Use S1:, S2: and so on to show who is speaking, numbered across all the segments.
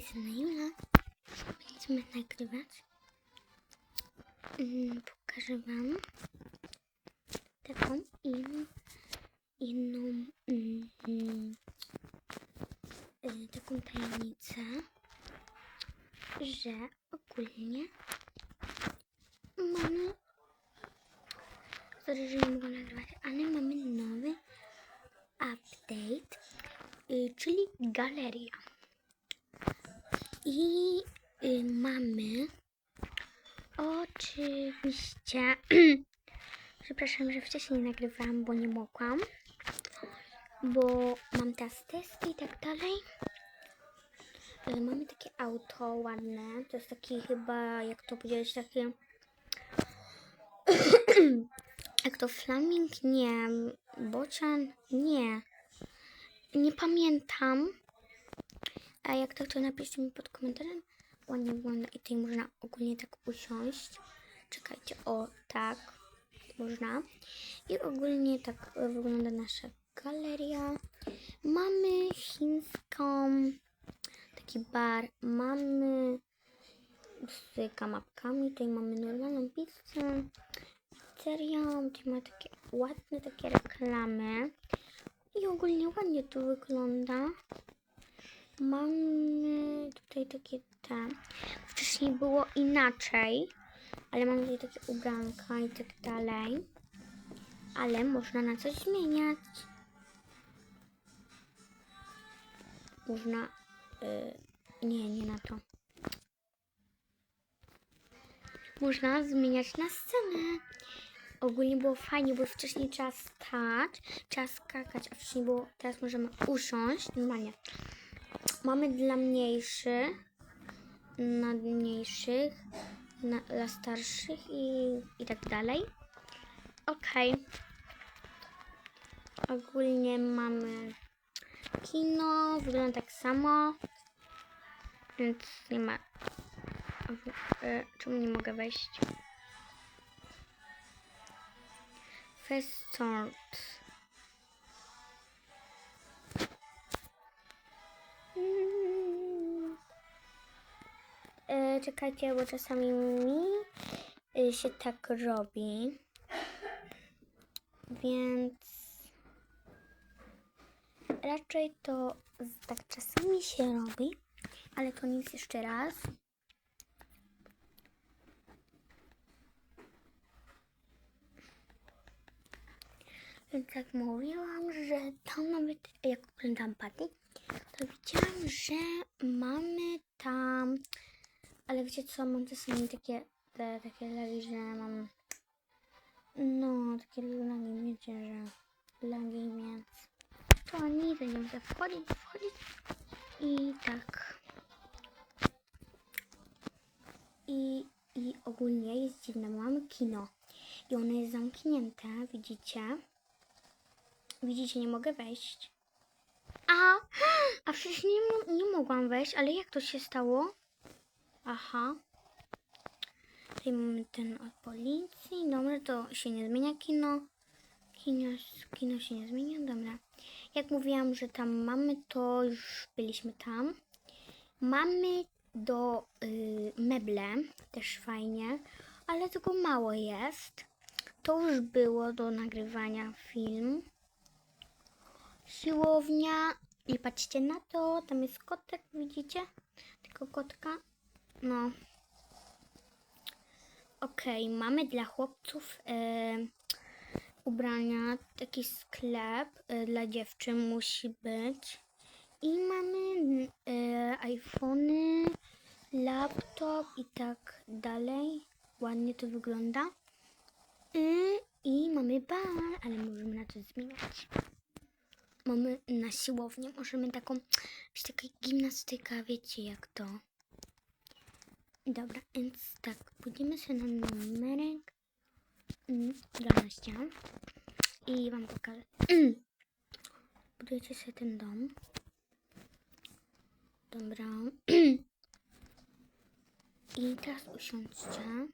S1: strony Jula. Będziemy nagrywać. Mm, Pokażę Wam taką in, inną mm, y, taką tajemnicę, że ogólnie mamy Sorry, że nie mogę nagrywać, ale mamy nowy update, y, czyli galeria. I y, mamy oczywiście, przepraszam, że wcześniej nie nagrywałam, bo nie mogłam, bo mam teraz testy i tak dalej. Y, mamy takie auto ładne, to jest taki chyba, jak to powiedzieć, takie jak to flaming? Nie. Bocian? Nie. Nie pamiętam. A jak tak to napiszcie mi pod komentarzem. Ładnie wygląda i tutaj można ogólnie tak usiąść. Czekajcie, o tak. Można. I ogólnie tak wygląda nasza galeria. Mamy chińską taki bar. Mamy z kanapkami. Tutaj mamy normalną pizzę serią, gdzie ma takie ładne takie reklamy. I ogólnie ładnie to wygląda. Mamy tutaj takie te. Wcześniej było inaczej, ale mamy tutaj takie ubranka i tak dalej. Ale można na coś zmieniać. Można. y, nie, nie na to. Można zmieniać na scenę ogólnie było fajnie, bo wcześniej trzeba stać, trzeba skakać, a wcześniej było, teraz możemy usiąść, normalnie. Mamy dla mniejszych, na mniejszych, na, dla starszych i, i tak dalej. Okej. Ogólnie mamy kino, wygląda tak samo, więc nie ma... E, czemu nie mogę wejść? First start. Czekajcie, bo czasami mi y, się tak robi. Więc raczej to tak czasami się robi, ale to nic jeszcze raz. Więc jak mówiłam, że tam nawet, jak oglądam Patty, to widziałam, że mamy tam, ale wiecie co, mam czasami takie, te, takie lagi, że mam, no, takie lagi, wiecie, że lagi, więc to nic, nie muszę wchodzić, wchodzić i tak. I, I ogólnie jest dziwne, mamy kino i ono jest zamknięte, widzicie? Widzicie, nie mogę wejść. A, a przecież nie, nie mogłam wejść, ale jak to się stało? Aha. Tutaj mamy ten od policji. Dobra, to się nie zmienia kino. Kino, kino się nie zmienia, dobra. Jak mówiłam, że tam mamy, to już byliśmy tam. Mamy do y, meble, też fajnie, ale tylko mało jest. To już było do nagrywania film siłownia i patrzcie na to, tam jest kotek, widzicie? Tylko kotka. No. Okej, mamy dla chłopców e, ubrania, taki sklep e, dla dziewczyn musi być. I mamy e, iPhony, laptop i tak dalej. Ładnie to wygląda. I mamy bar, ale możemy na to zmieniać mamy na siłownię, możemy taką, być taka gimnastyka, wiecie jak to. Dobra, więc tak, pójdziemy sobie na numerek mm, 12 i wam pokażę. Budujecie sobie ten dom. Dobra. I teraz usiądźcie.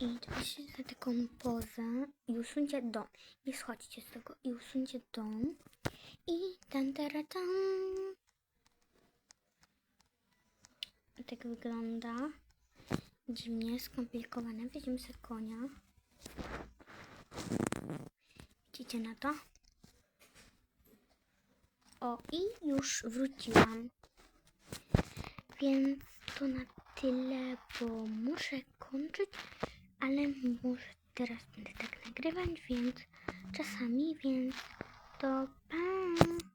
S1: I weźcie za taką pozę i usuńcie dom. Nie schodźcie z tego i usuńcie dom. I tan tara, tan. Tak wygląda. Dziwnie, skomplikowane. Weźmiemy sobie konia. Widzicie na to? O, i już wróciłam. Więc to na tyle, bo muszę kończyć, ale może teraz będę tak nagrywać, więc czasami, więc to pa!